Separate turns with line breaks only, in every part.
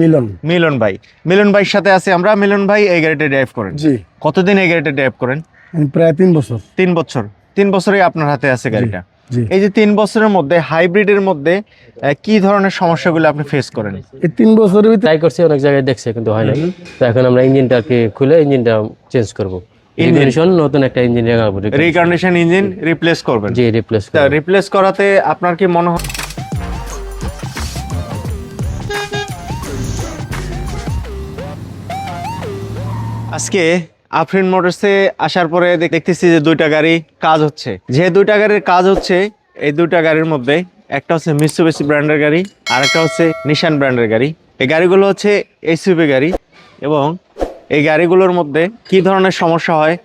মিলন।
মিলন ভাই। মিলন ভাইয়ের সাথে আছে আমরা। মিলন ভাই এই গাড়িটা ড্রাইভ করেন।
জি।
কতদিন এই গাড়িটা ড্রাইভ করেন?
প্রায় তিন বছর।
তিন বছর। তিন বছরই আপনার হাতে আছে গাড়িটা। এই যে তিন বছরের মধ্যে হাইব্রিডের মধ্যে কি ধরনের সমস্যাগুলো আপনি ফেস করেন?
এই তিন বছরের ভিতরে
ট্রাই করছি অনেক জায়গায় দেখছে কিন্তু হয় না তো এখন আমরা ইঞ্জিনটাকে খুলে ইঞ্জিনটা চেঞ্জ করব। ইঞ্জিন নতুন একটা ইঞ্জিন লাগাবো
রিকন্ডিশন ইঞ্জিন রিপ্লেস করবেন।
জি রিপ্লেস
রিপ্লেস করাতে আপনার কি মনে হয় আজকে আফরিন মোটরসে আসার পরে দেখতেছি যে দুইটা গাড়ি কাজ হচ্ছে। যে দুইটা গাড়ির কাজ হচ্ছে, এই দুইটা গাড়ির মধ্যে একটা হচ্ছে মিসুবেসি ব্র্যান্ডের গাড়ি, আর একটা হচ্ছে নিশান ব্র্যান্ডের গাড়ি। এই গাড়িগুলো হচ্ছে এসইউভি গাড়ি এবং এই গাড়িগুলোর মধ্যে কি ধরনের সমস্যা হয়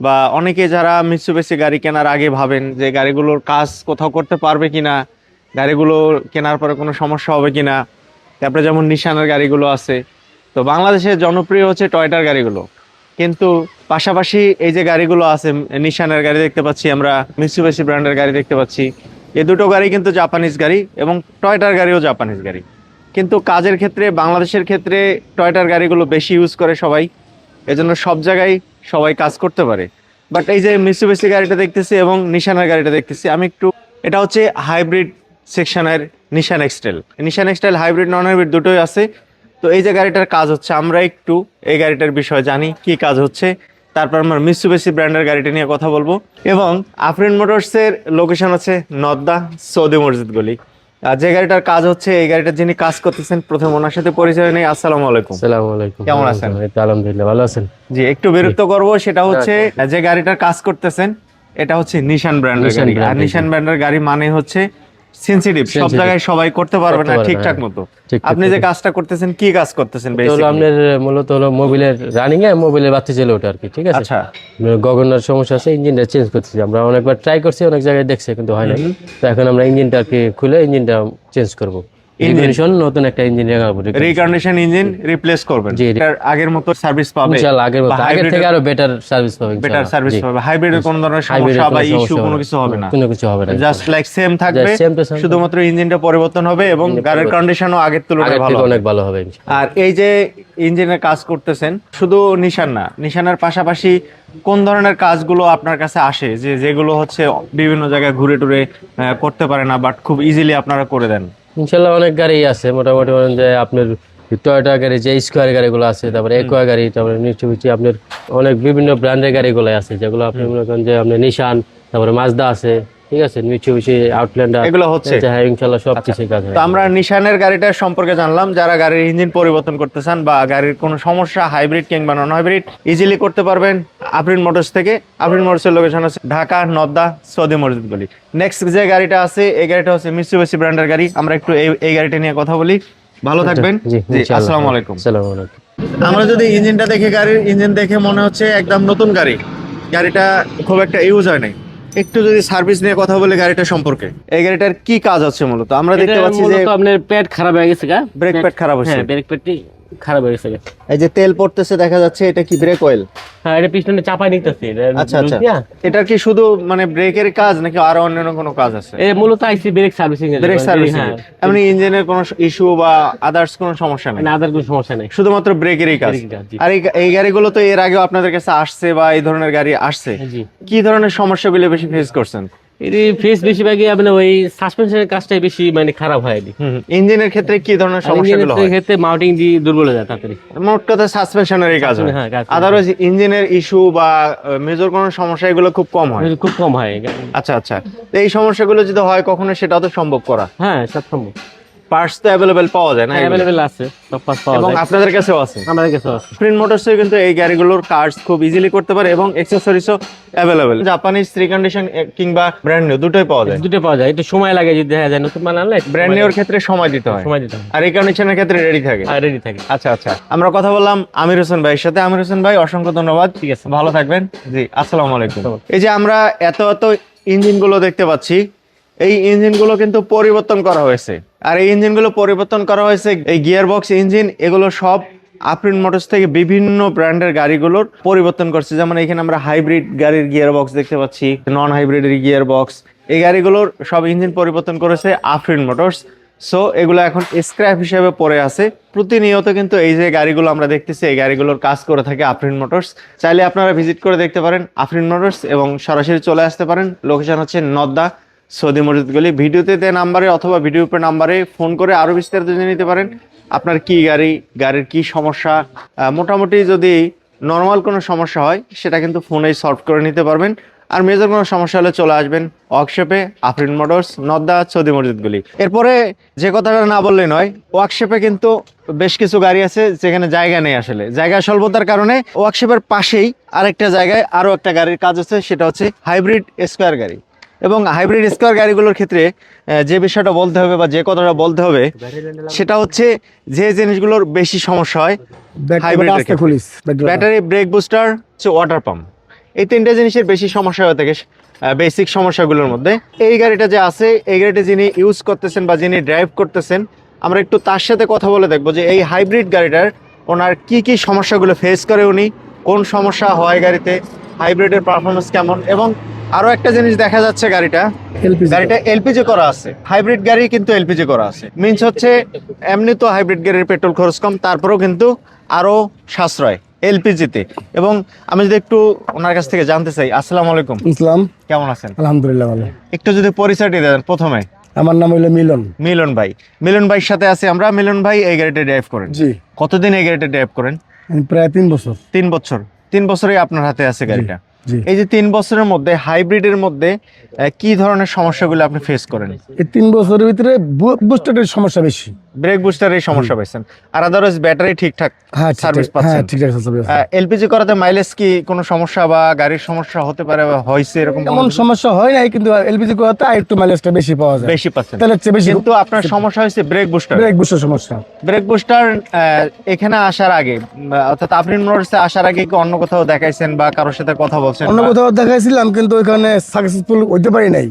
বা অনেকে যারা মিসুবেসি গাড়ি কেনার আগে ভাবেন যে গাড়িগুলোর কাজ কোথাও করতে পারবে কি না গাড়িগুলো কেনার পরে কোনো সমস্যা হবে কিনা, তারপরে যেমন নিশানের গাড়িগুলো আছে। তো বাংলাদেশে জনপ্রিয় হচ্ছে টয়টার গাড়িগুলো। কিন্তু পাশাপাশি এই যে গাড়িগুলো আছে নিশানের গাড়ি দেখতে পাচ্ছি আমরা মিসুবেসি ব্র্যান্ডের গাড়ি দেখতে পাচ্ছি। এই দুটো গাড়ি কিন্তু জাপানিজ গাড়ি এবং টয়টার গাড়িও জাপানিজ গাড়ি। কিন্তু কাজের ক্ষেত্রে, বাংলাদেশের ক্ষেত্রে টয়টার গাড়িগুলো বেশি ইউজ করে সবাই। এজন্য সব জায়গায় সবাই কাজ করতে পারে। বাট এই যে মিসুবেসি গাড়িটা দেখতেছি এবং নিশানের গাড়িটা দেখতেছি, আমি একটু, এটা হচ্ছে হাইব্রিড সেকশনের নিশান এক্সটেল নিশান এক্সটেল হাইব্রিড নন হাইব্রিড দুটোই আছে। তো এই যে গাড়িটার কাজ হচ্ছে আমরা একটু এই গাড়িটার বিষয়ে জানি কি কাজ হচ্ছে। তারপর আমরা মিসুবেসি ব্র্যান্ডের গাড়িটা নিয়ে কথা বলব। এবং আফরিন মোটরসের লোকেশন আছে নদ্দা সৌদি মসজিদ গলি। আর যে গাড়িটার কাজ হচ্ছে এই গাড়িটার যিনি কাজ করতেছেন প্রথম ওনার সাথে পরিচয় নেই। আসসালামু আলাইকুম।
আসসালামু আলাইকুম।
কেমন আছেন?
আলহামদুলিল্লাহ ভালো আছেন?
জি একটু বিরক্ত করব। সেটা হচ্ছে যে গাড়িটার কাজ করতেছেন এটা হচ্ছে নিশান ব্র্যান্ডের গাড়ি। আর নিশান ব্র্যান্ডের গাড়ি মানে হচ্ছে সেন্সিটিভ সব জায়গায় সবাই করতে পারবে না ঠিকঠাক। মতো। আপনি যে কাজটা করতেছেন কি কাজ করতেছেন বেসিক্যালি
আমাদের মূলত হলো মোবিলের রানিং এ মোবিলের বাতি চলে ওঠে আর কি ঠিক আছে?
আচ্ছা।
গগনার সমস্যা আছে ইঞ্জিনটা চেঞ্জ করতেছি। আমরা অনেকবার ট্রাই করছি অনেক জায়গায় দেখছি কিন্তু হয় না তো এখন আমরা ইঞ্জিনটা আর কি খুলে ইঞ্জিনটা চেঞ্জ করব। ইঞ্জিন নতুন একটা ইঞ্জিন
রিকন্ডিশন ইঞ্জিন রিপ্লেস করবেন। আগের মতো সার্ভিস পাবে।
ইনশাআল্লাহ আগের মতো। আগের থেকে আরও বেটার সার্ভিস পাবে
বেটার সার্ভিস পাবে। হাইব্রিডের কোনো ধরনের সমস্যা বা ইস্যু কোনো কিছু হবে না।
কোনো কিছু হবে না
জাস্ট লাইক সেম থাকবে। শুধুমাত্র ইঞ্জিনটা পরিবর্তন হবে এবং গাড়ির কন্ডিশনও আগের তুলনায় ভালো।
অনেক ভালো হবে
আর এই যে ইঞ্জিনের কাজ করতেছেন শুধু নিশান না নিশানের পাশাপাশি কোন ধরনের কাজগুলো আপনার কাছে আসে? যে যেগুলো হচ্ছে বিভিন্ন জায়গায় ঘুরে টুরে করতে পারে না বাট খুব ইজিলি আপনারা করে দেন।
ইনশাল্লাহ অনেক গাড়ি আছে মোটামুটি যে আপনার টয়টা গাড়ি যে স্কোয়ার গাড়িগুলো আছে তারপরে একোয়া গাড়ি তারপরে মিচুবিচি আপনার অনেক বিভিন্ন ব্র্যান্ডের গাড়িগুলো আছে যেগুলো আপনি মনে করেন যে আপনার নিশান তারপরে মাজদা আছে। ঠিক আছে মিচুবিচি আউটল্যান্ডার
এগুলো হচ্ছে?
হ্যাঁ ইনশাল্লাহ সব কিছুই কাজ হয়
তো আমরা নিশানের গাড়িটার সম্পর্কে জানলাম যারা গাড়ির ইঞ্জিন পরিবর্তন করতে চান বা গাড়ির কোনো সমস্যা হাইব্রিড কিংবা নন হাইব্রিড ইজিলি করতে পারবেন আফরিন মোটরস থেকে। আফরিন মোটরসের লোকেশন আছে ঢাকা নদ্দা সৌদি মসজিদ গলি নেক্সট যে গাড়িটা আছে এই গাড়িটা হচ্ছে মিসুবেসি ব্র্যান্ডের গাড়ি। আমরা একটু এই এই গাড়িটা নিয়ে কথা বলি। ভালো থাকবেন।
জি
জি আসসালামু আলাইকুম।
আসসালামু আলাইকুম।
আমরা যদি ইঞ্জিনটা দেখে গাড়ির ইঞ্জিন দেখে মনে হচ্ছে একদম নতুন গাড়ি। গাড়িটা খুব একটা ইউজ হয় নাই। একটু যদি সার্ভিস নিয়ে কথা বলে গাড়িটা সম্পর্কে। এই গাড়িটার কি কাজ আছে মূলত? আমরা দেখতে পাচ্ছি যে
আপনার প্যাড খারাপ হয়ে গেছে গা।
ব্রেক প্যাড খারাপ হয়েছে।
হ্যাঁ ব্রেক প্যাডটি খারাপ হয়ে গেছে।
এই যে তেল পড়তেছে দেখা যাচ্ছে এটা কি ব্রেক অয়েল
হ্যাঁ এটা পিছনে চাপাই নিতেছে
আচ্ছা আচ্ছা। এটার কি শুধু মানে ব্রেকের কাজ নাকি আরও অন্যান্য কোনো কাজ আছে?
এ মূলত আইসি ব্রেক সার্ভিসিং এর
ব্রেক। সার্ভিস এমনি ইঞ্জিনের কোনো ইস্যু বা আদার্স কোনো সমস্যা নেই?
মানে আদার কোনো সমস্যা নেই।
শুধুমাত্র ব্রেকেরই কাজ? আর এই- এই গাড়িগুলো তো এর আগেও আপনাদের কাছে আসছে বা এই ধরনের গাড়ি আসছে। কি ধরনের সমস্যাগুলো বেশি ফেস করছেন?
এর ফেস বেশিরভাগই আপনার ওই সাসপেনশনের কাজটাই বেশি মানে খারাপ হয় এটি
ইঞ্জিনের ক্ষেত্রে কি ধরনের সমস্যাগুলো হয়?
ক্ষেত্রে মাউন্টিং দিয়ে দুর্বল হয়ে যায় তাড়াতাড়ি।
মোট কথা সাসপেনশনেরই কাজ হয়।
হ্যাঁ।
আদারওয়াইজ ইঞ্জিনের ইস্যু বা মেজর কোনো সমস্যা এগুলো খুব কম হয়।
খুব কম হয়।
আচ্ছা আচ্ছা। এই সমস্যাগুলো যদি হয় কখনো সেটা তো সম্ভব করা।
হ্যাঁ সব সম্ভব।
পার্টস তো অ্যাভেলেবেল পাওয়া যায় না এগুলো?
অ্যাভেলেবেল আছে সব পাস পাওয়া
এবং আপনাদের কাছেও আছে।
আমাদের কাছে আছে।
স্প্রিন্ট মোটরসে কিন্তু এই গাড়িগুলোর কার্ডস খুব ইজিলি করতে পারে এবং অ্যাক্সেসরিজও অ্যাভেলেবেল জাপানিজ রিকন্ডিশন কিংবা ব্র্যান্ড নিউ দুটোই পাওয়া যায়।
দুটো পাওয়া যায়। একটু সময় লাগে যদি দেখা যায় নতুন মাল আনলে
ব্র্যান্ড নিউর ক্ষেত্রে সময় দিতে হয়।
সময় দিতে হয়।
আর রিকন্ডিশনের ক্ষেত্রে রেডি থাকে।
আর রেডি থাকে।
আচ্ছা আচ্ছা। আমরা কথা বললাম আমির হোসেন ভাইয়ের সাথে। আমির হোসেন ভাই অসংখ্য ধন্যবাদ। ঠিক আছে। ভালো থাকবেন। জি আসসালামু আলাইকুম। এই যে আমরা এত এত ইঞ্জিনগুলো দেখতে পাচ্ছি এই ইঞ্জিনগুলো কিন্তু পরিবর্তন করা হয়েছে। আর এই ইঞ্জিনগুলো পরিবর্তন করা হয়েছে, এই গিয়ার বক্স ইঞ্জিন, এগুলো সব আফরিন মোটরস থেকে বিভিন্ন ব্র্যান্ডের গাড়িগুলোর পরিবর্তন করছে। যেমন এখানে আমরা হাইব্রিড গাড়ির গিয়ার বক্স দেখতে পাচ্ছি নন হাইব্রিডের গিয়ার বক্স এই গাড়িগুলোর সব ইঞ্জিন পরিবর্তন করেছে আফরিন মোটরস। সো এগুলো এখন স্ক্র্যাপ হিসেবে পড়ে আছে। প্রতিনিয়ত কিন্তু এই যে গাড়িগুলো আমরা দেখতেছি, এই গাড়িগুলোর কাজ করে থাকে আফরিন মোটরস। চাইলে আপনারা ভিজিট করে দেখতে পারেন আফরিন মোটরস এবং সরাসরি চলে আসতে পারেন। লোকেশন হচ্ছে নদ্দা। সৌদি মসজিদ গলি। ভিডিওতে দেওয়া নাম্বারে অথবা ভিডিও পে নাম্বারে ফোন করে আরও বিস্তারিত জেনে নিতে পারেন, আপনার কি গাড়ি, গাড়ির কি সমস্যা। মোটামুটি যদি নর্মাল কোনো সমস্যা হয়, সেটা কিন্তু ফোনেই সলভ করে নিতে পারবেন। আর মেজর কোনো সমস্যা হলে চলে আসবেন ওয়ার্কশপে আফরিন মোটরস নদ্দা, সৌদি মসজিদগুলি এরপরে যে কথাটা না বললে নয় ওয়ার্কশপে কিন্তু বেশ কিছু গাড়ি আছে যেখানে জায়গা নেই আসলে। জায়গা স্বল্পতার কারণে ওয়ার্কশপের পাশেই আরেকটা জায়গায় আরও একটা গাড়ির কাজ আছে, সেটা হচ্ছে হাইব্রিড স্কোয়ার গাড়ি। এবং হাইব্রিড স্কোয়ার গাড়িগুলোর ক্ষেত্রে যে বিষয়টা বলতে হবে বা যে কথাটা বলতে হবে সেটা হচ্ছে যে জিনিসগুলোর বেশি সমস্যা হয়
ব্যাটারি
ব্রেক বুস্টার হচ্ছে ওয়াটার পাম্প এই তিনটা জিনিসের বেশি সমস্যা হয়ে থাকে বেসিক সমস্যাগুলোর মধ্যে। এই গাড়িটা যে আছে এই গাড়িটা যিনি ইউজ করতেছেন বা যিনি ড্রাইভ করতেছেন আমরা একটু তার সাথে কথা বলে দেখব যে এই হাইব্রিড গাড়িটার ওনার কি কি সমস্যাগুলো ফেস করে উনি কোন সমস্যা হয় গাড়িতে হাইব্রিডের পারফরমেন্স কেমন এবং আরও একটা জিনিস দেখা যাচ্ছে গাড়িটা। গাড়িটা এলপিজি করা আছে। হাইব্রিড গাড়ি কিন্তু এলপিজি করা আছে। মিনস হচ্ছে এমনি তো হাইব্রিড গাড়ির পেট্রোল খরচ কম তারপরেও কিন্তু আরও সাশ্রয় এলপিজিতে। এবং আমি যদি একটু ওনার কাছ থেকে জানতে চাই আসসালামু আলাইকুম।
ইসলাম।
কেমন আছেন?
আলহামদুলিল্লাহ ভালো।
একটু যদি পরিচয়টি দেন প্রথমে।
আমার নাম হইল মিলন।
মিলন ভাই। মিলন ভাইয়ের সাথে আছি আমরা। মিলন ভাই এই গাড়িটা ড্রাইভ করেন।
জি।
কতদিন এই গাড়িটা ড্রাইভ করেন?
প্রায় তিন বছর।
তিন বছর। তিন বছরই আপনার হাতে আছে গাড়িটা। এই যে তিন বছরের মধ্যে হাইব্রিডের মধ্যে কি ধরনের সমস্যাগুলো আপনি ফেস করেন?
এই তিন বছরের ভিতরে বুস্টারের সমস্যা বেশি।
ব্রেক বুস্টারের সমস্যা পাইছেন। আর আদারওয়াইজ ব্যাটারি ঠিকঠাক
হ্যাঁ
সার্ভিস
ঠিকঠাক হ্যাঁ
পাচ্ছেন।
ঠিকঠাক সার্ভিস
এলপিজি করাতে মাইলেজ কি কোনো সমস্যা বা গাড়ির সমস্যা হতে পারে বা হয়েছে এরকম কোনো
এমন সমস্যা হয় নাই কিন্তু এলপিজি করাতে একটু মাইলেজটা বেশি পাওয়া যায়।
বেশি পাচ্ছেন।
তাহলে বেশি
কিন্তু আপনার সমস্যা হয়েছে ব্রেক বুস্টার
ব্রেক বুস্টার সমস্যা।
ব্রেক বুস্টার এখানে আসার আগে অর্থাৎ আপনি মোটরসে আসার আগে কি অন্য কোথাও দেখাইছেন বা কারোর সাথে কথা বলছেন
অন্য কোথাও দেখাইছিলাম কিন্তু ওইখানে সাকসেসফুল হইতে পারি নাই।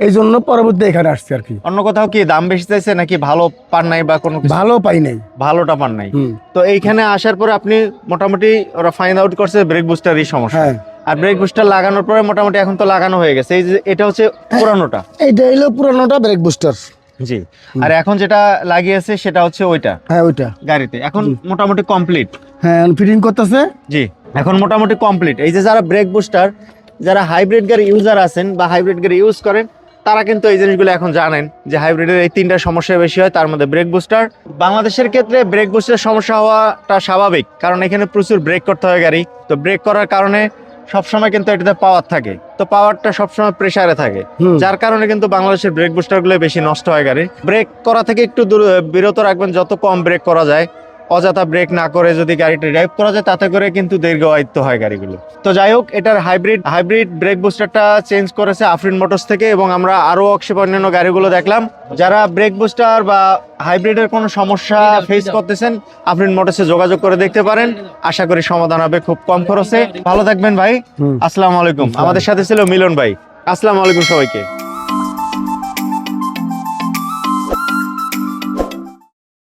এই জন্য পরবর্তী এখানে আসছি আর কি।
অন্য কোথাও কি দাম বেশি চাইছে নাকি ভালো পান নাই বা কোনো
ভালো পাই নাই।
ভালোটা পান নাই। তো এইখানে আসার পরে আপনি মোটামুটি ওরা ফাইন্ড আউট করছে ব্রেক বুস্টারই সমস্যা।
হ্যাঁ।
আর ব্রেক বুস্টার লাগানোর পরে মোটামুটি এখন তো লাগানো হয়ে গেছে। এই যে এটা হচ্ছে পুরানোটা।
এইটা হইল পুরানোটা ব্রেক বুস্টার
জি। আর এখন যেটা লাগিয়েছে সেটা হচ্ছে ওইটা।
হ্যাঁ ওইটা।
গাড়িতে। এখন মোটামুটি কমপ্লিট
হ্যাঁ ফিটিং করতেছে।
জি। এখন মোটামুটি কমপ্লিট এই যে যারা ব্রেক বুস্টার যারা হাইব্রিড গাড়ি ইউজার আছেন বা হাইব্রিড গাড়ি ইউজ করেন তারা কিন্তু এই জিনিসগুলো এখন জানেন যে হাইব্রিডের এই তিনটা সমস্যা বেশি হয় তার মধ্যে ব্রেক বুস্টার বাংলাদেশের ক্ষেত্রে ব্রেক বুস্টার সমস্যা হওয়াটা স্বাভাবিক কারণ এখানে প্রচুর ব্রেক করতে হয় গাড়ি। তো ব্রেক করার কারণে সবসময় কিন্তু এটাতে পাওয়ার থাকে। তো পাওয়ারটা সবসময় প্রেসারে থাকে। যার কারণে কিন্তু বাংলাদেশের ব্রেক বুস্টারগুলো বেশি নষ্ট হয় গাড়ি। ব্রেক করা থেকে একটু দূর- বিরত রাখবেন যত কম ব্রেক করা যায় অযথা ব্রেক না করে যদি গাড়িটা ড্রাইভ করা যায় তাতে করে কিন্তু দীর্ঘায়িত্ব হয় গাড়িগুলো। তো যাই হোক এটার হাইব্রিড হাইব্রিড ব্রেক বুস্টারটা চেঞ্জ করেছে আফরিন মোটরস থেকে এবং আমরা আরও অক্ষেপ অন্যান্য গাড়িগুলো দেখলাম। যারা ব্রেক বুস্টার বা হাইব্রিডের কোনো সমস্যা ফেস করতেছেন আফরিন মোটরসে যোগাযোগ করে দেখতে পারেন। আশা করি সমাধান হবে খুব কম খরচে। ভালো থাকবেন ভাই। আসসালামু আলাইকুম। আমাদের সাথে ছিল মিলন ভাই। আসসালামু আলাইকুম সবাইকে।